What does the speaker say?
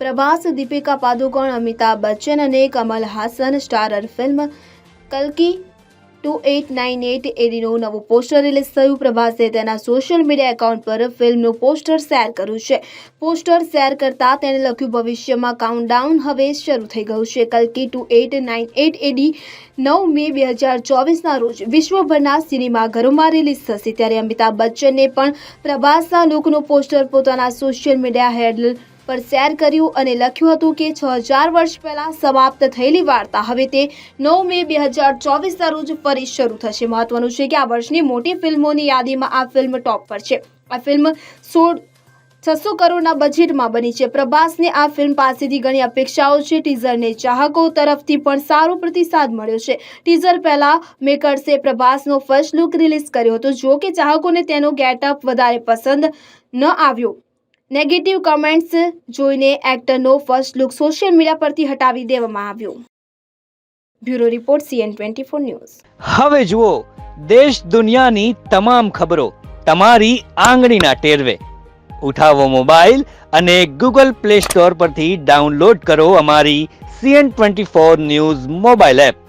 પ્રભાસ, દીપિકા પાદુકોણ, અમિતાભ બચ્ચન અને Kamal Haasan starrer film કલ્કી two eight nine eight એડીનું નવું પોસ્ટર રિલીઝ થયું. પ્રભાસે તેના સોશિયલ મીડિયા એકાઉન્ટ પર ફિલ્મનું પોસ્ટર શેર કર્યું છે. પોસ્ટર શેર કરતા તેણે લખ્યું, ભવિષ્યમાં કાઉન્ટડાઉન હવે શરૂ થઈ ગયું છે. કલ્કી two eight nine eight AD નવ મે બે હજાર ચોવીસના રોજ વિશ્વભરના સિનેમાઘરોમાં રિલીઝ થશે. ત્યારે અમિતાભ બચ્ચને પણ પ્રભાસના લુકનું પોસ્ટર પોતાના સોશિયલ મીડિયા હેન્ડલ પર શેર કર્યું અને લખ્યું હતું કે છ હજાર વર્ષ પહેલાં સમાપ્ત થયેલી વાર્તા હવે તે નવ મે બે હજાર ચોવીસના રોજ ફરી શરૂ થશે. મહત્વનું છે કે આ વર્ષની મોટી ફિલ્મોની યાદીમાં આ ફિલ્મ ટોપ પર છે. આ ફિલ્મ સોળ છસો કરોડના બજેટમાં બની છે. પ્રભાસને આ ફિલ્મ પાસેથી ઘણી અપેક્ષાઓ છે. ટીઝરને ચાહકો તરફથી પણ સારો પ્રતિસાદ મળ્યો છે. ટીઝર પહેલાં મેકર્સે પ્રભાસનો ફર્સ્ટ લુક રિલીઝ કર્યો હતો. જો કે ચાહકોને તેનો ગેટઅપ વધારે પસંદ ન આવ્યો. નેગેટિવ કમેન્ટ્સ જોઈને એક્ટરનો ફર્સ્ટ લુક સોશિયલ મીડિયા પરથી હટાવી દેવામાં આવ્યો. Bureau report CN twenty four news. હવે જુઓ, દેશ દુનિયાની તમામ ખબરો તમારી આંગળીના ટેરવે. ઉઠાવો મોબાઈલ અને ગૂગલ પ્લે સ્ટોર પરથી ડાઉનલોડ કરો અમારી CN twenty four news mobile app.